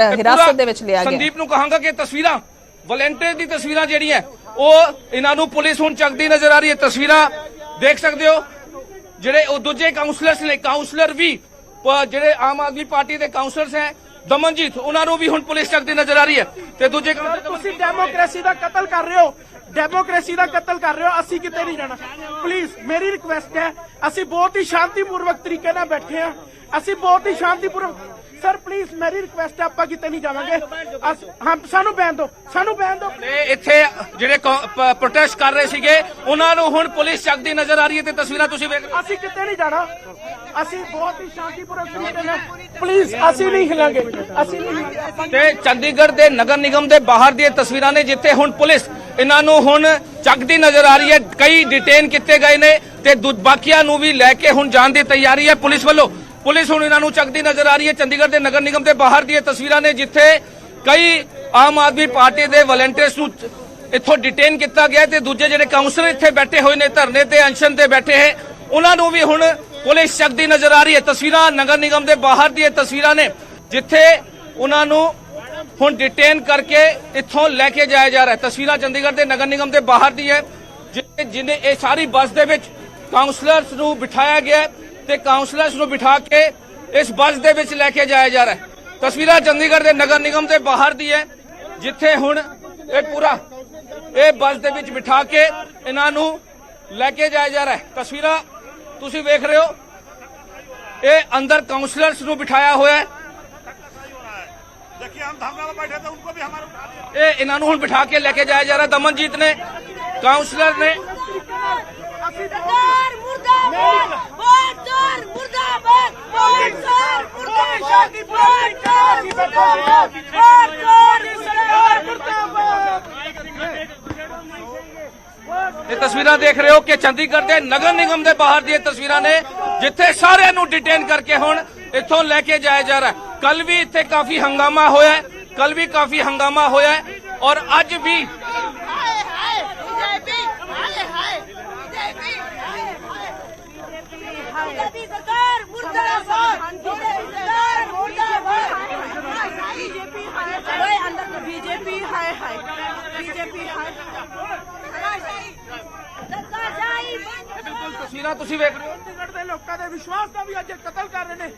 ਹਿਰਾਸਤ ਦੇ ਵਿੱਚ ਲਿਆ ਗਿਆ। ਸੰਦੀਪ ਨੂੰ ਕਹਾਂਗਾ ਕਿ ਤਸਵੀਰਾਂ ਵਲੰਟੀਅਰ ਦੀ ਤਸਵੀਰਾਂ ਜਿਹੜੀਆਂ ਉਹ ਇਹਨਾਂ ਨੂੰ ਪੁਲਿਸ ਹੁਣ ਚੱਕਦੀ ਨਜ਼ਰ ਆ ਰਹੀ ਹੈ। ਤਸਵੀਰਾਂ ਦੇਖ ਸਕਦੇ ਹੋ ਜਿਹੜੇ ਉਹ ਦੂਜੇ ਕਾਉਂਸਲਰਸ ਨੇ ਕਾਉਂਸਲਰ ਵੀ ਜਿਹੜੇ ਆਮ ਆਦਮੀ ਪਾਰਟੀ ਦੇ ਕਾਉਂਸਲਰਸ ਹੈ ਦਮਨਜੀਤ ਉਹਨਾਂ ਨੂੰ ਵੀ ਹੁਣ ਪੁਲਿਸ ਚੱਕਦੀ ਨਜ਼ਰ ਆ ਰਹੀ ਹੈ। ਤੇ ਦੂਜੇ ਤੁਸੀਂ ਡੈਮੋਕ੍ਰੇਸੀ ਦਾ ਕਤਲ ਕਰ ਰਹੇ ਹੋ ਡੈਮੋਕ੍ਰੇਸੀ ਦਾ ਕਤਲ ਕਰ ਰਹੇ ਹੋ ਅਸੀਂ ਕਿਤੇ ਨਹੀਂ ਜਾਣਾ। ਪਲੀਜ਼ ਮੇਰੀ ਰਿਕੁਐਸਟ ਹੈ ਅਸੀਂ ਬਹੁਤ ਹੀ ਸ਼ਾਂਤੀਪੂਰਵਕ ਤਰੀਕੇ ਨਾਲ ਬੈਠੇ ਹਾਂ। ਅਸੀਂ ਬਹੁਤ ਹੀ ਸ਼ਾਂਤੀਪੂਰਵਕ ਸਰ ਪਲੀਜ਼ ਮੇਰੀ ਰਿਕੁਐਸਟ ਆਪਾਂ ਕਿਤੇ ਨਹੀਂ ਜਾਵਾਂਗੇ। ਹਾਂ ਸਾਨੂੰ ਬੈਨ ਦਿਓ ਸਾਨੂੰ ਬੈਨ ਦਿਓ। ਤੇ ਇੱਥੇ ਜਿਹੜੇ ਪ੍ਰੋਟੈਸਟ ਕਰ ਰਹੇ ਸੀਗੇ ਉਹਨਾਂ ਨੂੰ ਹੁਣ ਪੁਲਿਸ ਚੱਕਦੀ ਨਜ਼ਰ ਆ ਰਹੀ ਹੈ ਤੇ ਤਸਵੀਰਾਂ ਤੁਸੀਂ ਵੇਖ। ਅਸੀਂ ਕਿਤੇ ਨਹੀਂ ਜਾਣਾ। ਅਸੀਂ ਬਹੁਤ ਹੀ ਸ਼ਾਂਤੀਪੂਰਵਕ ਤਰੀਕੇ ਨਾਲ ਪਲੀਜ਼ ਅਸੀਂ ਨਹੀਂ ਹਿਲਾਂਗੇ। ਅਸੀਂ ਨਹੀਂ। ਤੇ ਚੰਡੀਗੜ੍ਹ ਦੇ ਨਗਰ ਨਿਗਮ ਦੇ ਬਾਹਰ ਦੀਆਂ ਤਸਵੀਰਾਂ ਨੇ ਜਿੱਥੇ ਹੁਣ ਪੁਲਿਸ ਇਹਨਾਂ ਨੂੰ ਹੁਣ ਚੱਕਦੀ ਨਜ਼ਰ ਆ ਰਹੀ ਹੈ। ਕਈ ਡਿਟੇਨ ਕੀਤੇ ਗਏ ਨੇ ਤੇ ਬਾਕੀਆਂ ਨੂੰ ਵੀ ਲੈ ਕੇ ਹੁਣ ਜਾਣ ਦੀ ਤਿਆਰੀ ਹੈ ਪੁਲਿਸ ਵੱਲੋਂ। ਪੁਲਿਸ ਹੁਣ ਇਹਨਾਂ ਨੂੰ ਚੱਕਦੀ ਨਜ਼ਰ ਆ ਰਹੀ ਹੈ। ਚੰਡੀਗੜ੍ਹ ਦੇ ਨਗਰ ਨਿਗਮ ਦੇ ਬਾਹਰ ਦੀਆਂ ਤਸਵੀਰਾਂ ਨੇ ਜਿੱਥੇ ਕਈ ਆਮ ਆਦਮੀ ਪਾਰਟੀ ਦੇ ਵਲੰਟੀਅਰਸ ਨੂੰ ਇੱਥੋਂ ਡਿਟੇਨ ਕੀਤਾ ਗਿਆ ਤੇ ਦੂਜੇ ਜਿਹੜੇ ਕਾਉਂਸਲਰ ਇੱਥੇ ਬੈਠੇ ਹੋਏ ਨੇ, ਧਰਨੇ ਤੇ ਅਨਸ਼ਨ ਤੇ ਬੈਠੇ ਹੈ। ਉਹਨਾਂ ਨੂੰ ਵੀ ਹੁਣ ਪੁਲਿਸ ਚੱਕਦੀ ਨਜ਼ਰ ਆ ਰਹੀ ਹੈ। ਤਸਵੀਰਾਂ ਨਗਰ ਨਿਗਮ ਦੇ ਬਾਹਰ ਦੀਆਂ ਤਸਵੀਰਾਂ ਨੇ, ਜਿੱਥੇ ਉਹਨਾਂ ਨੂੰ ਹੁਣ ਡਿਟੇਨ ਕਰਕੇ ਇੱਥੋਂ ਲੈ ਕੇ ਜਾਇਆ ਜਾ ਰਿਹਾ ਤਸਵੀਰਾਂ ਚੰਡੀਗੜ੍ਹ ਦੇ ਨਗਰ ਨਿਗਮ ਦੇ ਬਾਹਰ ਦੀ ਹੈ ਜਿ- ਜਿਹਨੇ ਇਹ ਸਾਰੀ ਬੱਸ ਦੇ ਵਿੱਚ ਕਾਉਂਸਲਰਸ ਨੂੰ ਬਿਠਾਇਆ ਗਿਆ ਤੇ ਕਾਉਂਸਲਰਸ ਨੂੰ ਬਿਠਾ ਕੇ ਇਸ ਬੱਸ ਦੇ ਵਿੱਚ ਲੈ ਕੇ ਜਾਇਆ ਜਾ ਰਿਹਾ ਹੈ ਤਸਵੀਰਾਂ ਚੰਡੀਗੜ੍ਹ ਦੇ ਨਗਰ ਨਿਗਮ ਦੇ ਬਾਹਰ ਦੀ ਹੈ ਜਿੱਥੇ ਹੁਣ ਇਹ ਪੂਰਾ ਇਹ ਬੱਸ ਦੇ ਵਿੱਚ ਬਿਠਾ ਕੇ ਇਹਨਾਂ ਨੂੰ ਲੈ ਕੇ ਜਾਇਆ ਜਾ ਰਿਹਾ ਹੈ ਤਸਵੀਰਾਂ ਤੁਸੀਂ ਵੇਖ ਰਹੇ ਹੋ ਇਹ ਅੰਦਰ ਕਾਉਂਸਲਰਸ ਨੂੰ ਬਿਠਾਇਆ ਹੋਇਆ ਹੈ देखिए हम धरना में बैठे थे उनको भी हमारे उठा लिया ਇਹ ਇਹਨਾਂ ਨੂੰ ਹੁਣ ਬਿਠਾ ਕੇ ਲੈ ਕੇ ਜਾਇਆ ਜਾ ਰਿਹਾ ਇਹ ਤਸਵੀਰਾਂ ਦੇਖ ਰਹੇ ਹੋ ਕਿ ਚੰਡੀਗੜ੍ਹ ਦੇ ਨਗਰ ਨਿਗਮ ਦੇ ਬਾਹਰ ਦੀਆਂ ਤਸਵੀਰਾਂ ਨੇ, ਜਿੱਥੇ ਸਾਰਿਆਂ ਨੂੰ ਡਿਟੇਨ ਕਰਕੇ ਹੁਣ ਇੱਥੋਂ ਲੈ ਕੇ ਜਾਇਆ ਜਾ ਰਿਹਾ। ਕੱਲ ਵੀ ਇੱਥੇ ਕਾਫੀ ਹੰਗਾਮਾ ਹੋਇਆ ਕੱਲ ਵੀ ਕਾਫੀ ਹੰਗਾਮਾ ਹੋਇਆ ਔਰ ਅੱਜ ਵੀ बीजेपी हाय सरकार जाई ਇਹ ਬਿਲਕੁਲ ਤਸਵੀਰਾਂ ਤੁਸੀਂ ਵੇਖ ਰਹੇ ਹੋ ਚੰਡੀਗੜ੍ਹ ਦੇ ਲੋਕਾਂ ਦੇ ਵਿਸ਼ਵਾਸ ਦਾ ਵੀ ਅੱਜ ਕਤਲ ਕਰ ਰਹੇ ਨੇ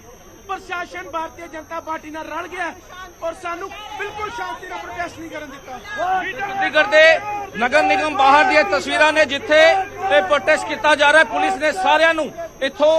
ਪ੍ਰਸ਼ਾਸਨ ਭਾਰਤੀ ਜਨਤਾ ਪਾਰਟੀ ਨਾਲ ਰਲ ਗਿਆ ਹੈ ਔਰ ਸਾਨੂੰ ਬਿਲਕੁਲ ਸ਼ਾਂਤੀ ਨਾਲ ਪ੍ਰੋਟੈਸਟ ਨਹੀਂ ਕਰਨ ਦਿੱਤਾ ਚੰਡੀਗੜ੍ਹ ਦੇ ਨਗਰ ਨਿਗਮ ਬਾਹਰ ਦੀਆਂ ਤਸਵੀਰਾਂ ਨੇ ਜਿੱਥੇ ਇਹ ਪ੍ਰੋਟੈਸਟ ਕੀਤਾ ਜਾ ਰਿਹਾ ਹੈ ਪੁਲਿਸ ਨੇ ਸਾਰਿਆਂ ਨੂੰ ਇੱਥੋਂ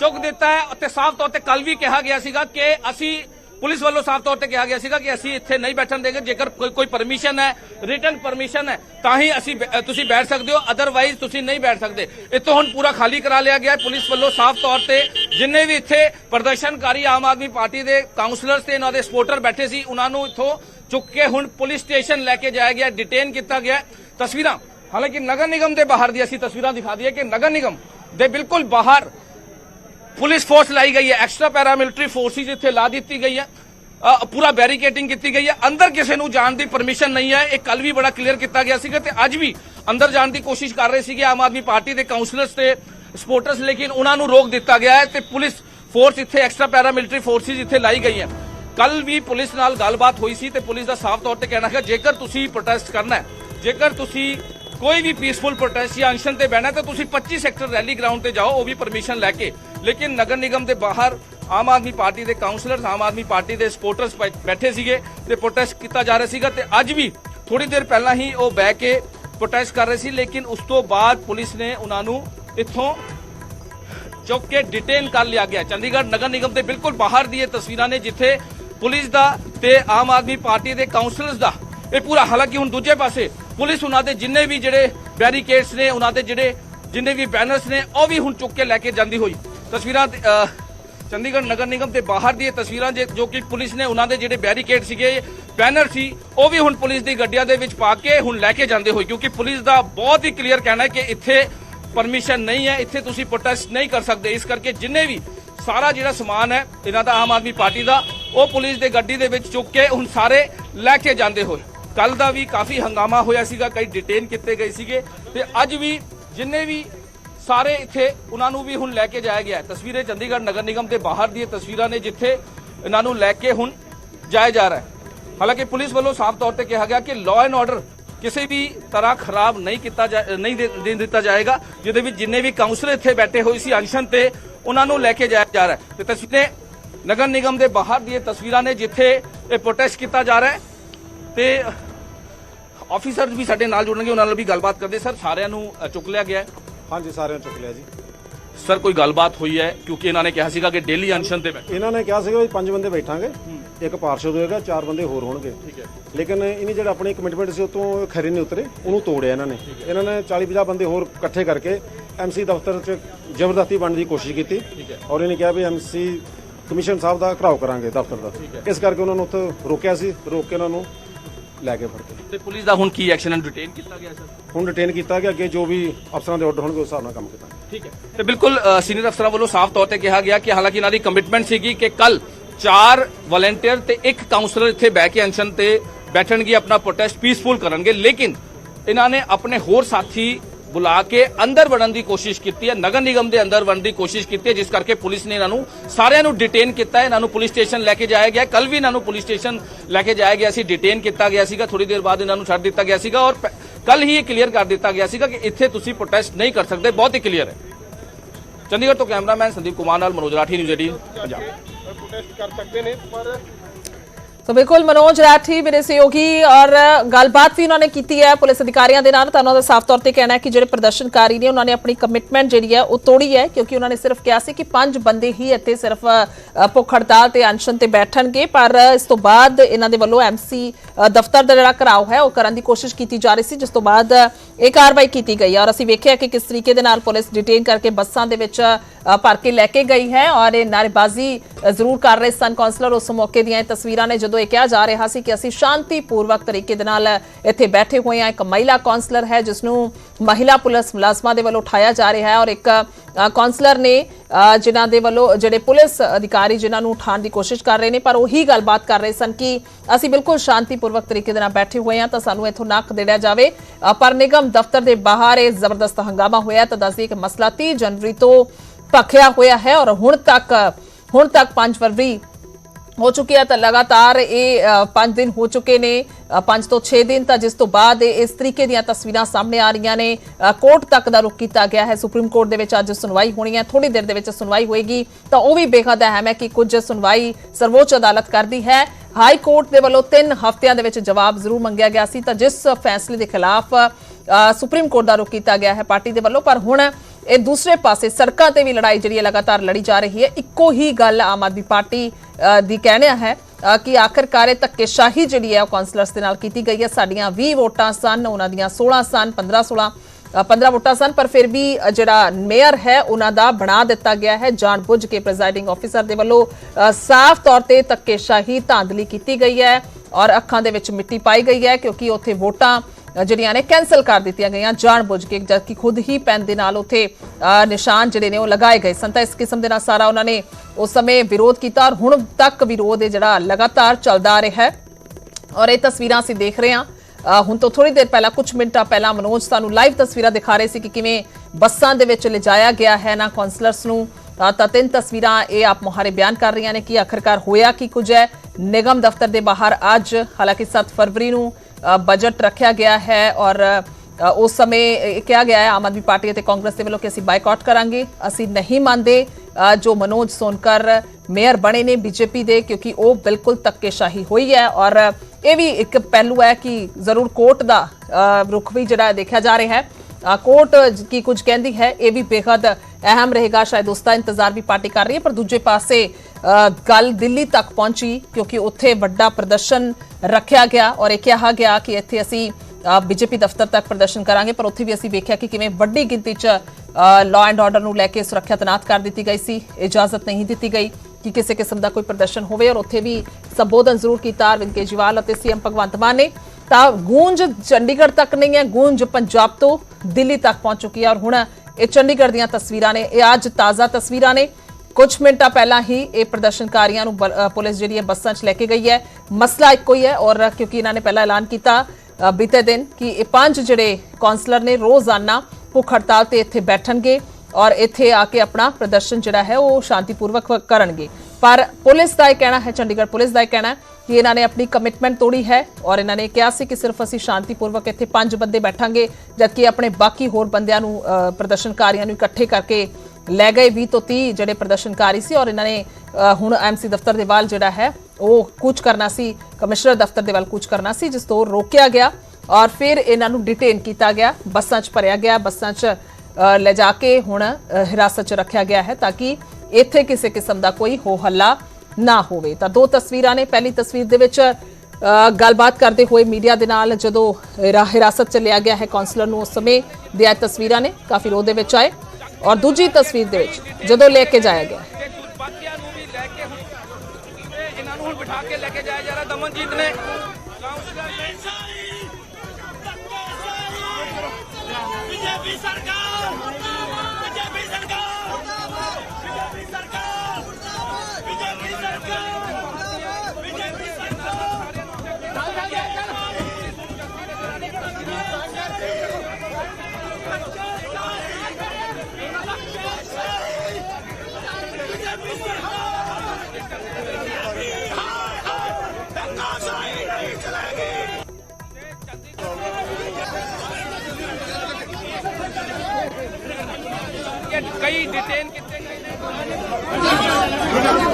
ਚੁੱਕ ਦਿੱਤਾ ਹੈ ਅਤੇ ਸਾਫ਼ ਤੌਰ ਤੇ ਕੱਲ ਵੀ ਕਿਹਾ ਗਿਆ ਸੀਗਾ ਕਿ ਅਸੀਂ ਪੁਲਿਸ ਵੱਲੋਂ ਸਾਫ਼ ਤੌਰ ਤੇ ਕਿਹਾ ਗਿਆ ਸੀਗਾ ਕਿ ਅਸੀਂ ਇੱਥੇ ਨਹੀਂ ਬੈਠਣ ਦੇਗੇ, ਜੇਕਰ ਕੋਈ ਕੋਈ ਪਰਮਿਸ਼ਨ ਹੈ ਰਿਟਨ ਪਰਮਿਸ਼ਨ ਹੈ, ਤਾਂ ਹੀ ਅਸੀਂ ਤੁਸੀਂ ਬੈਠ ਸਕਦੇ ਹੋ ਅਦਰਵਾਈਜ਼ ਤੁਸੀਂ ਨਹੀਂ ਬੈਠ ਸਕਦੇ। ਇੱਥੋਂ ਹੁਣ ਪੂਰਾ ਖਾਲੀ ਕਰਾ ਲਿਆ ਗਿਆ ਹੈ, ਪੁਲਿਸ ਵੱਲੋਂ ਸਾਫ਼ ਤੌਰ ਤੇ ਜਿੰਨੇ ਵੀ ਇੱਥੇ ਪ੍ਰਦਰਸ਼ਨਕਾਰੀ ਆਮ ਆਦਮੀ ਪਾਰਟੀ ਦੇ ਕਾਉਂਸਲਰਸ ਤੇ ਇਹਨਾਂ ਦੇ ਸਪੋਰਟਰ ਬੈਠੇ ਸੀ, ਉਹਨਾਂ ਨੂੰ ਇੱਥੋਂ ਚੁੱਕ ਕੇ ਹੁਣ ਪੁਲਿਸ ਸਟੇਸ਼ਨ ਲੈ ਕੇ ਜਾਇਆ ਗਿਆ ਡਿਟੇਨ ਕੀਤਾ ਗਿਆ ਤਸਵੀਰਾਂ, ਹਾਲਾਂਕਿ ਨਗਰ ਨਿਗਮ ਦੇ ਬਾਹਰ ਦੀ ਅਸੀਂ ਤਸਵੀਰਾਂ ਦਿਖਾ ਦਈਏ ਕਿ ਨਗਰ ਨਿਗਮ ਦੇ ਬਿਲਕੁਲ ਬਾਹਰ ਪੁਲਿਸ ਫੋਰਸ ਲਾਈ ਗਈ ਹੈ ਐਕਸਟਰਾ ਪੈਰਾਮਿਲਟਰੀ ਫੋਰਸਿਸ ਇੱਥੇ ਲਾ ਦਿੱਤੀ ਗਈ ਹੈ ਪੂਰਾ ਬੈਰੀਕੇਟਿੰਗ ਕੀਤੀ ਗਈ ਹੈ। ਅੰਦਰ ਕਿਸੇ ਨੂੰ ਜਾਣ ਦੀ ਪਰਮਿਸ਼ਨ ਨਹੀਂ ਹੈ, ਇਹ ਕੱਲ ਵੀ ਬੜਾ ਕਲੀਅਰ ਕੀਤਾ ਗਿਆ ਸੀਗਾ ਤੇ ਅੱਜ ਵੀ ਅੰਦਰ ਜਾਣ ਦੀ ਕੋਸ਼ਿਸ਼ ਕਰ ਰਹੇ ਸੀਗੇ ਆਮ ਆਦਮੀ ਪਾਰਟੀ ਦੇ ਕਾਉਂਸਲਰਸ ਤੇ ਸਪੋਰਟਰਸ ਲੇਕਿਨ ਉਹਨਾਂ ਨੂੰ ਰੋਕ ਦਿੱਤਾ ਗਿਆ ਹੈ ਤੇ ਪੁਲਿਸ ਫੋਰਸ ਇੱਥੇ ਐਕਸਟਰਾ ਪੈਰਾਮਿਲਟਰੀ ਫੋਰਸਿਸ ਇੱਥੇ ਲਾਈ ਗਈ ਹੈ। ਕੱਲ ਵੀ ਪੁਲਿਸ ਨਾਲ ਗੱਲਬਾਤ ਹੋਈ ਸੀ ਤੇ ਪੁਲਿਸ ਦਾ ਸਾਫ਼ ਤੌਰ ਤੇ ਕਹਿਣਾ ਹੈ, ਜੇਕਰ ਤੁਸੀਂ ਪ੍ਰੋਟੈਸਟ ਕਰਨਾ ਹੈ, ਜੇਕਰ ਤੁਸੀਂ ਕੋਈ ਵੀ ਪੀਸਫੁਲ ਪ੍ਰੋਟੈਸਟ ਜਾਂ ਅਨਸ਼ਨ ਤੇ ਬਹਿਣਾ ਤਾਂ ਤੁਸੀਂ 25 ਸੈਕਟਰ ਰੈਲੀ ਗਰਾਊਂਡ ਤੇ ਜਾਓ, ਉਹ ਵੀ ਪਰਮਿਸ਼ਨ ਲੈ ਕੇ ਲੇਕਿਨ ਨਗਰ ਨਿਗਮ ਦੇ ਬਾਹਰ ਆਮ ਆਦਮੀ ਪਾਰਟੀ ਦੇ ਕਾਉਂਸਲਰਸ ਆਮ ਆਦਮੀ ਪਾਰਟੀ ਦੇ ਸਪੋਰਟਰਸ ਬੈ- ਬੈਠੇ ਸੀਗੇ, ਤੇ ਪ੍ਰੋਟੈਸਟ ਕੀਤਾ ਜਾ ਰਿਹਾ ਸੀਗਾ, ਤੇ ਅੱਜ ਵੀ ਥੋੜੀ ਦੇਰ ਪਹਿਲਾਂ ਹੀ ਉਹ ਬਹਿ ਕੇ ਪ੍ਰੋਟੈਸਟ ਕਰ ਰਹੇ ਸੀ, ਲੇਕਿਨ ਉਸ ਤੋਂ ਬਾਅਦ ਪੁਲਿਸ ਨੇ ਉਹਨਾਂ ਨੂੰ ਇੱਥੋਂ ਚੁੱਕ ਕੇ ਡਿਟੇਨ ਕਰ ਲਿਆ ਗਿਆ। ਚੰਡੀਗੜ੍ਹ ਨਗਰ ਨਿਗਮ ਦੇ ਬਿਲਕੁਲ ਬਾਹਰ ਦੀ ਇਹ ਤਸਵੀਰਾਂ ਨੇ, ਜਿੱਥੇ ਪੁਲਿਸ ਦਾ ਤੇ ਆਮ ਆਦਮੀ ਪਾਰਟੀ ਦੇ ਕਾਉਂਸਲਰਸ ਦਾ ਇਹ ਪੂਰਾ ਹਾਲਾਂਕਿ ਹੁਣ ਦੂਜੇ ਪਾਸੇ ਪੁਲਿਸ ਉਹਨਾਂ ਦੇ ਜਿੰਨੇ ਵੀ ਜਿਹੜੇ ਬੈਰੀਕੇਡਸ ਨੇ, ਉਹਨਾਂ ਦੇ ਜਿਹੜੇ ਜਿੰਨੇ ਵੀ ਬੈਨਰਸ ਨੇ, ਉਹ ਵੀ ਹੁਣ ਚੁੱਕ ਕੇ ਲੈ ਕੇ ਜਾਂਦੀ ਹੋਈ। ਤਸਵੀਰਾਂ ਚੰਡੀਗੜ੍ਹ ਨਗਰ ਨਿਗਮ ਦੇ ਬਾਹਰ ਦੀ ਇਹ ਤਸਵੀਰਾਂ ਜੇ- ਜੋ ਕਿ ਪੁਲਿਸ ਨੇ ਉਹਨਾਂ ਦੇ ਜਿਹੜੇ ਬੈਰੀਕੇਡ ਸੀਗੇ, ਬੈਨਰ ਸੀ, ਉਹ ਵੀ ਹੁਣ ਪੁਲਿਸ ਦੀ ਗੱਡੀਆਂ ਦੇ ਵਿੱਚ ਪਾ ਕੇ ਹੁਣ ਲੈ ਕੇ ਜਾਂਦੇ ਹੋਏ, ਕਿਉਂਕਿ ਪੁਲਿਸ ਦਾ ਬਹੁਤ ਹੀ ਕਲੀਅਰ ਕਹਿਣਾ ਹੈ ਕਿ ਇੱਥੇ ਪਰਮਿਸ਼ਨ ਨਹੀਂ ਹੈ, ਇੱਥੇ ਤੁਸੀਂ ਪ੍ਰੋਟੈਸਟ ਨਹੀਂ ਕਰ ਸਕਦੇ। ਇਸ ਕਰਕੇ ਜਿੰਨੇ ਵੀ ਸਾਰਾ ਜਿਹੜਾ ਸਮਾਨ ਹੈ, ਇਹਨਾਂ ਦਾ ਆਮ ਆਦਮੀ ਪਾਰਟੀ ਦਾ, ਉਹ ਪੁਲਿਸ ਦੇ ਗੱਡੀ ਦੇ ਵਿੱਚ ਚੁੱਕ ਕੇ ਹੁਣ ਸਾਰੇ ਲੈ ਕੇ ਜਾਂਦੇ ਹੋਏ। ਕੱਲ ਦਾ ਵੀ ਕਾਫੀ ਹੰਗਾਮਾ ਹੋਇਆ ਸੀਗਾ, ਕਈ ਡਿਟੇਨ ਕੀਤੇ ਗਏ ਸੀਗੇ, ਤੇ ਅੱਜ ਵੀ ਜਿੰਨੇ ਵੀ ਸਾਰੇ ਇੱਥੇ ਉਹਨਾਂ ਨੂੰ ਵੀ ਹੁਣ ਲੈ ਕੇ ਜਾਇਆ ਗਿਆ ਹੈ। ਚੰਡੀਗੜ੍ਹ ਨਗਰ ਨਿਗਮ ਦੇ ਬਾਹਰ ਦੀਆਂ ਤਸਵੀਰਾਂ ਨੇ ਜਿੱਥੇ ਇਹਨਾਂ ਨੂੰ ਲੈ ਕੇ ਹੁਣ ਜਾਇਆ ਜਾ ਰਿਹਾ ਹੈ। ਹਾਲਾਂਕਿ ਪੁਲਿਸ ਵੱਲੋਂ ਸਾਫ਼ ਤੌਰ ਤੇ ਕਿਹਾ ਗਿਆ ਕਿ ਲਾਅ ਐਂਡ ਆਰਡਰ ਕਿਸੇ ਵੀ ਤਰ੍ਹਾਂ ਖਰਾਬ ਨਹੀਂ ਕੀਤਾ ਜਾ- ਨਹੀਂ ਦੇ ਦੇ ਦਿੱਤਾ ਜਾਏਗਾ, ਜਿਹਦੇ ਵਿੱਚ ਜਿੰਨੇ ਵੀ ਕਾਉਂਸਲਰ ਇੱਥੇ ਬੈਠੇ ਹੋਏ ਸੀ ਅਨਸ਼ਨ ਤੇ ਉਹਨਾਂ ਨੂੰ ਲੈ ਕੇ ਜਾਇਆ ਜਾ ਰਿਹਾ ਹੈ। ਤੇ ਤਸਵੀਰਾਂ ਨਗਰ ਨਿਗਮ ਦੇ ਬਾਹਰ ਦੀਆਂ ਤਸਵੀਰਾਂ ਨੇ ਜਿੱਥੇ ਇਹ ਪ੍ਰੋਟੈਸਟ ਕੀਤਾ ਜਾ ਰਿਹਾ ਹੈ। ਤੇ ਆਫੀਸਰ ਵੀ ਸਾਡੇ ਨਾਲ ਜੁੜਨਗੇ, ਉਹਨਾਂ ਨਾਲ ਵੀ ਗੱਲਬਾਤ ਕਰਦੇ ਸਰ, ਸਾਰਿਆਂ ਨੂੰ ਚੁੱਕ ਲਿਆ ਗਿਆ ਹੈ। ਹਾਂਜੀ ਸਾਰਿਆਂ ਨੂੰ ਚੁੱਕ ਲਿਆ ਜੀ। ਸਰ ਕੋਈ ਗੱਲਬਾਤ ਹੋਈ ਹੈ? ਕਿਉਂਕਿ ਇਹਨਾਂ ਨੇ ਕਿਹਾ ਸੀਗਾ ਕਿ ਡੇਲੀ ਅਨਸ਼ਨ ਤੇ ਬੈਠੇ। ਇਹਨਾਂ ਨੇ ਕਿਹਾ ਸੀਗਾ ਵੀ ਪੰਜ ਬੰਦੇ ਬੈਠਾਂਗੇ ਇੱਕ ਪਾਰਸ਼ਦ ਹੋਏਗਾ ਚਾਰ ਬੰਦੇ ਹੋਰ ਹੋਣਗੇ। ਠੀਕ ਹੈ। ਲੇਕਿਨ ਇਹਨੀ ਜਿਹੜਾ ਆਪਣੀ ਕਮਿਟਮੈਂਟ ਸੀ ਉਹ ਤੋਂ ਖਰੇ ਨਹੀਂ ਉਤਰੇ ਉਹਨੂੰ ਤੋੜਿਆ ਇਹਨਾਂ ਨੇ। ਇਹਨਾਂ ਨੇ 40 50 ਬੰਦੇ ਹੋਰ ਇਕੱਠੇ ਕਰਕੇ ਐਮਸੀ ਦਫ਼ਤਰ 'ਚ ਜ਼ਬਰਦਸਤੀ ਬਣਨ ਦੀ ਕੋਸ਼ਿਸ਼ ਕੀਤੀ ਔਰ ਇਹਨੇ ਕਿਹਾ ਵੀ ਐਮਸੀ ਕਮਿਸ਼ਨ ਸਾਹਿਬ ਦਾ ਘਰਾਓ ਕਰਾਂਗੇ ਦਫ਼ਤਰ ਦਾ। ਇਸ ਕਰਕੇ ਉਹਨਾਂ ਨੂੰ ਉੱਥੇ ਰੋਕਿਆ ਸੀ ਰੋਕ ਕੇ ਉਹਨਾਂ ਨੂੰ ਲੈ ਕੇ ਫੜ ਕੇ ਤੇ ਪੁਲਿਸ ਦਾ ਹੁਣ ਕੀ ਐਕਸ਼ਨ ਹੈ ਡਿਟੇਨ ਕੀਤਾ ਗਿਆ ਸਰ ਹੁਣ ਡਿਟੇਨ ਕੀਤਾ ਗਿਆ ਅੱਗੇ ਜੋ ਵੀ ਅਫਸਰਾਂ ਦੇ ਆਰਡਰ ਹੋਣਗੇ ਉਸ ਹਿਸਾਬ ਨਾਲ ਕੰਮ ਕੀਤਾ ਠੀਕ ਹੈ। ਤੇ ਬਿਲਕੁਲ ਸੀਨੀਅਰ ਅਫਸਰਾਂ ਵੱਲੋਂ ਸਾਫ਼ ਤੌਰ ਤੇ ਕਿਹਾ ਗਿਆ ਕਿ ਹਾਲਾਂਕਿ ਇਹਨਾਂ ਦੀ ਕਮਿਟਮੈਂਟ ਸੀਗੀ ਕਿ ਕੱਲ ਚਾਰ ਵਲੰਟੀਅਰ ਤੇ ਇੱਕ ਕਾਉਂਸਲਰ ਇੱਥੇ ਬਹਿ ਕੇ ਅਨਸ਼ਨ ਤੇ ਬੈਠਣਗੇ ਆਪਣਾ ਪ੍ਰੋਟੈਸਟ ਪੀਸਫੁਲ ਕਰਨਗੇ। ਲੇਕਿਨ ਇਹਨਾਂ ਨੇ ਆਪਣੇ ਹੋਰ ਸਾਥੀ ਬੁਲਾ ਕੇ ਅੰਦਰ ਵੜਨ ਦੀ ਕੋਸ਼ਿਸ਼ ਕੀਤੀ ਹੈ, ਨਗਰ ਨਿਗਮ ਦੇ ਅੰਦਰ ਵੜਨ ਦੀ ਕੋਸ਼ਿਸ਼ ਕੀਤੀ ਹੈ, ਜਿਸ ਕਰਕੇ ਪੁਲਿਸ ਨੇ ਇਹਨਾਂ ਨੂੰ, ਸਾਰਿਆਂ ਨੂੰ ਡਿਟੇਨ ਕੀਤਾ ਇਹਨਾਂ ਨੂੰ ਪੁਲਿਸ ਸਟੇਸ਼ਨ ਲੈ ਕੇ ਜਾਇਆ ਗਿਆ। ਕੱਲ ਵੀ ਇਹਨਾਂ ਨੂੰ ਪੁਲਿਸ ਸਟੇਸ਼ਨ ਲੈ ਕੇ ਜਾਇਆ ਗਿਆ ਸੀ ਡਿਟੇਨ ਕੀਤਾ ਗਿਆ ਸੀਗਾ। ਥੋੜੀ ਦੇਰ ਬਾਅਦ ਇਹਨਾਂ ਨੂੰ ਛੱਡ ਦਿੱਤਾ ਗਿਆ ਸੀਗਾ ਔਰ ਕੱਲ ਹੀ ਇਹ ਕਲੀਅਰ ਕਰ ਦਿੱਤਾ ਗਿਆ ਸੀਗਾ ਕਿ ਇੱਥੇ ਤੁਸੀਂ ਪ੍ਰੋਟੈਸਟ ਨਹੀਂ ਕਰ ਸਕਦੇ। ਬਹੁਤ ਹੀ ਕਲੀਅਰ ਹੈ। ਚੰਡੀਗੜ੍ਹ ਤੋਂ ਕੈਮਰਾਮੈਨ ਸੰਦੀਪ ਕੁਮਾਰ ਨਾਲ ਮਨੋਜ ਰਾਠੀ, ਨਿਊਜ਼ 18 ਪੰਜਾਬ। ਪ੍ਰੋਟੈਸਟ ਕਰ ਸਕਦੇ ਨੇ, ਪਰ ਸੋ ਬਿਲਕੁਲ ਮਨੋਜ ਰਾਠੀ, ਮੇਰੇ ਸਹਿਯੋਗੀ, ਔਰ ਗੱਲਬਾਤ ਵੀ ਉਹਨਾਂ ਨੇ ਕੀਤੀ ਹੈ ਪੁਲਿਸ ਅਧਿਕਾਰੀਆਂ ਦੇ ਨਾਲ। ਤਾਂ ਉਹਨਾਂ ਦਾ ਸਾਫ਼ ਤੌਰ ਤੇ ਕਹਿਣਾ ਹੈ ਕਿ ਜਿਹੜੇ ਪ੍ਰਦਰਸ਼ਨਕਾਰੀ ਨੇ, ਉਹਨਾਂ ਨੇ ਆਪਣੀ ਕਮਿਟਮੈਂਟ ਜਿਹੜੀ ਹੈ ਉਹ ਤੋੜੀ ਹੈ, ਕਿਉਂਕਿ ਉਹਨਾਂ ਨੇ ਸਿਰਫ ਕਿਹਾ ਸੀ ਕਿ ਪੰਜ ਬੰਦੇ ਹੀ ਇੱਥੇ ਸਿਰਫ ਭੁੱਖ ਹੜਤਾਲ ਤੇ ਅਨਸ਼ਨ ਤੇ ਬੈਠਣਗੇ, ਪਰ ਇਸ ਤੋਂ ਬਾਅਦ ਇਹਨਾਂ ਦੇ ਵੱਲੋਂ ਐਮਸੀ ਦਫ਼ਤਰ ਦਾ ਜਿਹੜਾ ਘਰਾਓ ਹੈ, ਉਹ ਕਰਨ ਦੀ ਕੋਸ਼ਿਸ਼ ਕੀਤੀ ਜਾ ਰਹੀ ਸੀ, ਜਿਸ ਤੋਂ ਬਾਅਦ ਇਹ ਕਾਰਵਾਈ ਕੀਤੀ ਗਈ ਔਰ ਅਸੀਂ ਵੇਖਿਆ ਕਿ ਕਿਸ ਤਰੀਕੇ ਦੇ ਨਾਲ ਪੁਲਿਸ ਡਿਟੇਨ ਕਰਕੇ ਬੱਸਾਂ ਦੇ ਵਿੱਚ ਭਰ ਕੇ ਲੈ ਕੇ ਗਈ ਹੈ, ਔਰ ਇਹ ਨਾਰੇਬਾਜ਼ੀ ਜ਼ਰੂਰ ਕਰ ਰਹੇ ਸਨ। ਕਾਉਂਸਲਰ ਉਸ ਮੌਕੇ ਦੀਆਂ ਇਹ ਤਸਵੀਰਾਂ ਨੇ, ਜਦੋਂ ਇਹ ਕਿਹਾ ਜਾ ਰਿਹਾ ਸੀ ਕਿ ਅਸੀਂ ਸ਼ਾਂਤੀਪੂਰਵਕ ਤਰੀਕੇ ਦੇ ਨਾਲ ਇੱਥੇ ਬੈਠੇ ਹੋਏ ਹਾਂ। ਇੱਕ ਮਹਿਲਾ ਕਾਉਂਸਲਰ ਹੈ, ਜਿਸ ਨੂੰ ਮਹਿਲਾ ਪੁਲਿਸ ਮੁਲਾਜ਼ਮਾਂ ਦੇ ਵੱਲੋਂ ਉਠਾਇਆ ਜਾ ਰਿਹਾ ਹੈ ਔਰ ਇੱਕ ਕਾਉਂਸਲਰ ਨੇ ਜਿਨ੍ਹਾਂ ਦੇ ਵੱਲੋਂ ਜਿਹੜੇ ਪੁਲਿਸ ਅਧਿਕਾਰੀ ਜਿਨ੍ਹਾਂ ਨੂੰ ਉਠਾਉਣ ਦੀ ਕੋਸ਼ਿਸ਼ ਕਰ ਰਹੇ ਨੇ, ਪਰ ਉਹੀ ਗੱਲਬਾਤ ਕਰ ਰਹੇ ਸਨ ਕਿ ਅਸੀਂ ਬਿਲਕੁਲ ਸ਼ਾਂਤੀਪੂਰਵਕ ਤਰੀਕੇ ਦੇ ਨਾਲ ਬੈਠੇ ਹੋਏ ਹਾਂ ਤਾਂ ਸਾਨੂੰ ਇੱਥੋਂ ਨੱਕ ਦੇੜਿਆ ਜਾਵੇ। ਪਰ ਨਿਗਮ ਦਫ਼ਤਰ ਦੇ ਬਾਹਰ ਇਹ ਜ਼ਬਰਦਸਤ ਹੰਗਾਮਾ ਹੋਇਆ ਤਾਂ ਦੱਸਦੀ ਕਿ ਮਸਲਾ 30 ਜਨਵਰੀ ਤੋਂ ਭਖਿਆ ਹੋਇਆ ਹੈ ਔਰ ਹੁਣ ਤੱਕ ਹੁਣ ਤੱਕ 5 ਫਰਵਰੀ ਹੋ ਚੁੱਕੀ ਹੈ ਤਾਂ ਲਗਾਤਾਰ ਇਹ 5 ਦਿਨ ਹੋ ਚੁੱਕੇ ਨੇ 5 ਤੋਂ 6 ਦਿਨ ਤਾਂ ਜਿਸ ਤੋਂ ਬਾਅਦ ਇਸ ਤਰੀਕੇ ਦੀਆਂ ਤਸਵੀਰਾਂ ਸਾਹਮਣੇ ਆ ਰਹੀਆਂ ਨੇ ਕੋਰਟ ਤੱਕ ਦਾ ਰੁਖ ਕੀਤਾ ਗਿਆ ਹੈ। ਸੁਪਰੀਮ ਕੋਰਟ ਦੇ ਵਿੱਚ ਅੱਜ ਸੁਣਵਾਈ ਹੋਣੀ ਹੈ। ਥੋੜੀ ਦੇਰ ਦੇ ਵਿੱਚ ਸੁਣਵਾਈ ਹੋਏਗੀ। ਤਾਂ ਉਹ ਵੀ ਬੇਹੱਦ ਅਹਿਮ ਹੈ ਕਿ ਕੁਝ ਸੁਣਵਾਈ ਸਰਵੋੱਚ ਅਦਾਲਤ ਕਰਦੀ ਹੈ। ਹਾਈ ਕੋਰਟ ਦੇ ਵੱਲੋਂ 3 ਹਫ਼ਤਿਆਂ ਦੇ ਵਿੱਚ ਜਵਾਬ ਜ਼ਰੂਰ ਮੰਗਿਆ ਗਿਆ ਸੀ। ਤਾਂ ਜਿਸ ਫੈਸਲੇ ਦੇ ਖਿਲਾਫ ਸੁਪਰੀਮ ਕੋਰਟ ਦਾ ਰੁਖ ਕੀਤਾ ਗਿਆ ਹੈ ਪਾਰਟੀ ਦੇ ਵੱਲੋਂ। ਪਰ ਹੁਣ ਇਹ ਦੂਸਰੇ ਪਾਸੇ ਸੜਕਾਂ ਤੇ ਵੀ ਲੜਾਈ ਜਿਹੜੀ ਹੈ ਲਗਾਤਾਰ ਲੜੀ ਜਾ ਰਹੀ ਹੈ। ਇੱਕੋ ਹੀ ਗੱਲ ਆਮ ਆਦਮੀ ਪਾਰਟੀ ਦੀ ਕਹਿਣਾ ਹੈ ਕਿ ਆਖਰਕਾਰ ਇਹ ਧੱਕੇਸ਼ਾਹੀ ਜਿਹੜੀ ਹੈ ਉਹ ਕਾਉਂਸਲਰਸ ਦੇ ਨਾਲ ਕੀਤੀ ਗਈ ਹੈ। ਸਾਡੀਆਂ 20 ਵੋਟਾਂ ਸਨ ਉਹਨਾਂ ਦੀਆਂ 16 ਸਨ 15 16 ਅ, 15 ਵੋਟਾਂ ਸਨ ਪਰ ਫਿਰ ਵੀ ਜਿਹੜਾ ਮੇਅਰ ਹੈ ਉਹਨਾਂ ਦਾ ਬਣਾ ਦਿੱਤਾ ਗਿਆ ਹੈ। ਜਾਣ ਬੁੱਝ ਕੇ ਪ੍ਰੈਜ਼ਾਈਡਿੰਗ ਆਫੀਸਰ ਦੇ ਵੱਲੋਂ ਸਾਫ਼ ਤੌਰ ਤੇ ਧੱਕੇਸ਼ਾਹੀ ਧਾਂਦਲੀ ਕੀਤੀ ਗਈ ਹੈ ਔਰ ਅੱਖਾਂ ਦੇ ਵਿੱਚ ਮਿੱਟੀ ਪਾਈ ਗਈ ਹੈ ਕਿਉਂਕਿ ਉੱਥੇ ਵੋਟਾਂ ਜਿਹੜੀਆਂ ਨੇ ਕੈਨਸਲ ਕਰ ਦਿੱਤੀਆਂ ਗਈਆਂ, ਜਾਣਬੁੱਝ ਕੇ, ਜਦਕਿ ਖੁਦ ਹੀ ਪੈਨ ਦੇ ਨਾਲ ਉੱਥੇ ਨਿਸ਼ਾਨ ਜਿਹੜੇ ਨੇ ਉਹ ਲਗਾਏ ਗਏ ਸਨ। ਤਾਂ ਇਸ ਕਿਸਮ ਦੇ ਨਾਲ ਸਾਰਾ ਉਹਨਾਂ ਨੇ ਉਸ ਸਮੇਂ ਵਿਰੋਧ ਕੀਤਾ ਔਰ ਹੁਣ ਤੱਕ ਵਿਰੋਧ ਇਹ ਜਿਹੜਾ ਲਗਾਤਾਰ ਚੱਲਦਾ ਆ ਰਿਹਾ ਹੈ। ਔਰ ਇਹ ਤਸਵੀਰਾਂ ਅਸੀਂ ਦੇਖ ਰਹੇ ਹਾਂ। ਹੁਣ ਤੋਂ ਥੋੜੀ ਦੇਰ ਪਹਿਲਾਂ ਕੁਝ ਮਿੰਟਾਂ ਪਹਿਲਾਂ ਮਨੋਜ ਸਾਨੂੰ ਲਾਈਵ ਤਸਵੀਰਾਂ ਦਿਖਾ ਰਹੇ ਸੀ ਕਿ ਕਿਵੇਂ ਬੱਸਾਂ ਦੇ ਵਿੱਚ ਲਿਜਾਇਆ ਗਿਆ ਹੈ ਨਾ ਕਾਉਂਸਲਰਸ ਨੂੰ। ਤਾਂ ਤਿੰਨ ਤਸਵੀਰਾਂ ਇਹ ਆਪ ਮੁਹਾਰੇ ਬਿਆਨ ਕਰ ਰਹੀਆਂ ਨੇ ਕਿ ਆਖਰਕਾਰ ਹੋਇਆ ਕੀ ਕੁਝ ਹੈ। ਨਿਗਮ ਦਫ਼ਤਰ ਦੇ ਬਾਹਰ ਅੱਜ, ਹਾਲਾਂਕਿ 7 ਫਰਵਰੀ ਨੂੰ ਬਜਟ ਰੱਖਿਆ ਗਿਆ ਹੈ ਔਰ ਉਸ ਸਮੇਂ ਇਹ ਕਿਹਾ ਗਿਆ ਹੈ ਆਮ ਆਦਮੀ ਪਾਰਟੀ ਅਤੇ ਕਾਂਗਰਸ ਦੇ ਵੱਲੋਂ ਕਿ ਅਸੀਂ ਬਾਈਕਾਟ ਕਰਾਂਗੇ। ਅਸੀਂ ਨਹੀਂ ਮੰਨਦੇ ਜੋ ਮਨੋਜ ਸੋਨਕਰ ਮੇਅਰ ਬਣੇ ਨੇ ਬੀਜੇਪੀ ਦੇ ਕਿਉਂਕਿ ਉਹ ਬਿਲਕੁਲ ਧੱਕੇਸ਼ਾਹੀ ਹੋਈ ਹੈ ਔਰ ਇਹ ਵੀ ਇੱਕ ਪਹਿਲੂ ਹੈ ਕਿ ਜ਼ਰੂਰ ਕੋਰਟ ਦਾ ਅ, ਰੁਖ ਵੀ ਜਿਹੜਾ ਦੇਖਿਆ ਜਾ ਰਿਹਾ ਹੈ। ਕੋਰਟ ਕੀ ਕੁਝ ਕਹਿੰਦੀ ਹੈ ਇਹ ਵੀ ਬੇहद ਅਹਿਮ ਰਹੇਗਾ। ਸ਼ਾਇਦ ਉਸ ਦਾ ਇੰਤਜ਼ਾਰ ਵੀ ਪਾਰਟੀ ਕਰ ਰਹੀ ਹੈ, ਪਰ ਦੂਜੇ ਪਾਸੇ ਗੱਲ ਦਿੱਲੀ ਤੱਕ ਪਹੁੰਚੀ, ਕਿਉਂਕਿ ਉੱਥੇ ਵੱਡਾ ਪ੍ਰਦਰਸ਼ਨ ਰੱਖਿਆ ਗਿਆ ਔਰ ਇਹ ਕਿਹਾ ਗਿਆ ਕਿ ਇੱਥੇ ਅਸੀਂ ਬੀਜੇਪੀ ਦਫ਼ਤਰ ਤੱਕ ਪ੍ਰਦਰਸ਼ਨ ਕਰਾਂਗੇ, ਪਰ ਉੱਥੇ ਵੀ ਅਸੀਂ ਵੇਖਿਆ ਕਿ ਕਿਵੇਂ ਵੱਡੀ ਗਿਣਤੀ 'ਚ ਲਾਅ ਐਂਡ ਆਰਡਰ ਨੂੰ ਲੈ ਕੇ ਸੁਰੱਖਿਆ ਤੈਨਾਤ ਕਰ ਦਿੱਤੀ ਗਈ ਸੀ, ਇਜਾਜ਼ਤ ਨਹੀਂ ਦਿੱਤੀ ਗਈ ਕਿ ਕਿਸੇ ਕਿਸਮ ਦਾ ਕੋਈ ਪ੍ਰਦਰਸ਼ਨ ਹੋਵੇ ਔਰ ਉੱਥੇ ਵੀ ਸੰਬੋਧਨ ਜ਼ਰੂਰ ਕੀਤਾ ਅਰਵਿੰਦ ਕੇਜਰੀਵਾਲ ਅਤੇ ਸੀਐਮ ਭਗਵੰਤ ਮਾਨ ਨੇ। ਤਾਂ ਗੂੰਜ ਚੰਡੀਗੜ੍ਹ ਤੱਕ ਨਹੀਂ ਹੈ, ਗੂੰਜ ਪੰਜਾਬ ਤੋਂ ਦਿੱਲੀ ਤੱਕ ਪਹੁੰਚ ਚੁੱਕੀ ਹੈ ਔਰ ਹੁਣ ਇਹ ਚੰਡੀਗੜ੍ਹ ਦੀਆਂ ਤਸਵੀਰਾਂ ਨੇ, ਇਹ ਅੱਜ ਤਾਜ਼ਾ ਤਸਵੀਰਾਂ ਨੇ। ਕੁਝ ਮਿੰਟਾਂ ਪਹਿਲਾਂ ਹੀ ਇਹ ਪ੍ਰਦਰਸ਼ਨਕਾਰੀਆਂ ਨੂੰ ਬ- ਪੁਲਿਸ ਜਿਹੜੀ ਹੈ ਬੱਸਾਂ 'ਚ ਲੈ ਕੇ ਗਈ ਹੈ। ਮਸਲਾ ਇੱਕੋ ਹੀ ਹੈ ਔਰ ਕਿਉਂਕਿ ਇਹਨਾਂ ਨੇ ਪਹਿਲਾਂ ਐਲਾਨ ਕੀਤਾ ਬੀਤੇ ਦਿਨ ਕਿ ਇਹ ਪੰਜ ਜਿਹੜੇ ਕਾਉਂਸਲਰ ਨੇ ਰੋਜ਼ਾਨਾ ਭੁੱਖ ਹੜਤਾਲ ਤੇ ਇੱਥੇ ਬੈਠਣਗੇ ਔਰ ਇੱਥੇ ਆ ਕੇ ਆਪਣਾ ਪ੍ਰਦਰਸ਼ਨ ਜਿਹੜਾ ਹੈ ਉਹ ਸ਼ਾਂਤੀਪੂਰਵਕ ਕਰਨਗੇ। ਪਰ ਪੁਲਿਸ ਦਾ ਇਹ ਕਹਿਣਾ ਹੈ ਚੰਡੀਗੜ੍ਹ ਪੁਲਿਸ ਦਾ ਇਹ ਕਹਿਣਾ ਕਿ ਇਹਨਾਂ ਨੇ ਆਪਣੀ ਕਮਿਟਮੈਂਟ ਤੋੜੀ ਹੈ ਔਰ ਇਹਨਾਂ ਨੇ ਕਿਹਾ ਸੀ ਕਿ ਸਿਰਫ ਅਸੀਂ ਸ਼ਾਂਤੀਪੂਰਵਕ ਇੱਥੇ ਪੰਜ ਬੰਦੇ ਬੈਠਾਂਗੇ ਜਦਕਿ ਆਪਣੇ ਬਾਕੀ ਹੋਰ ਬੰਦਿਆਂ ਨੂੰ ਪ੍ਰਦਰਸ਼ਨਕਾਰੀਆਂ ਨੂੰ ਇਕੱਠੇ ਕਰਕੇ ਲੈ ਗਏ 20 ਤੋਂ 30 ਜਿਹੜੇ ਪ੍ਰਦਰਸ਼ਨਕਾਰੀ ਸੀ ਔਰ ਇਹਨਾਂ ਨੇ ਅ, ਹੁਣ ਐਮਸੀ ਦਫ਼ਤਰ ਦੇ ਵੱਲ ਜਿਹੜਾ ਹੈ ਉਹ ਕੂਚ ਕਰਨਾ ਸੀ ਕਮਿਸ਼ਨਰ ਦਫ਼ਤਰ ਦੇ ਵੱਲ ਕੂਚ ਕਰਨਾ ਸੀ ਜਿਸ ਤੋਂ ਰੋਕਿਆ ਗਿਆ ਔਰ ਫਿਰ ਇਹਨਾਂ ਨੂੰ ਡਿਟੇਨ ਕੀਤਾ ਗਿਆ ਬੱਸਾਂ 'ਚ ਭਰਿਆ ਗਿਆ ਬੱਸਾਂ 'ਚ ਲੈ ਜਾ ਕੇ ਹੁਣ ਹਿਰਾਸਤ 'ਚ ਰੱਖਿਆ ਗਿਆ ਹੈ ਤਾਂ ਕਿ ਇੱਥੇ ਕਿਸੇ ਕਿਸਮ ਦਾ ਕੋਈ ਹੋ ਹੱਲਾ ਨਾ ਹੋਵੇ ਤਾਂ ਦੋ ਤਸਵੀਰਾਂ ਨੇ ਪਹਿਲੀ ਤਸਵੀਰ ਦੇ ਵਿੱਚ ਗੱਲਬਾਤ ਕਰਦੇ ਹੋਏ ਮੀਡੀਆ ਦੇ ਨਾਲ ਜਦੋਂ ਹਿਰਾਸਤ ਚ ਲਿਆ ਗਿਆ ਹੈ ਕਾਉਂਸਲਰ ਨੂੰ ਉਸ ਸਮੇਂ ਦੀਆਂ ਤਸਵੀਰਾਂ ਨੇ ਕਾਫੀ ਰੋਹ ਦੇ ਵਿੱਚ ਆਏ ਔਰ ਦੂਜੀ ਤਸਵੀਰ ਦੇ ਵਿੱਚ ਜਦੋਂ ਲੈ ਕੇ ਜਾਇਆ ਗਿਆ बीजेपी सरकार Bruno.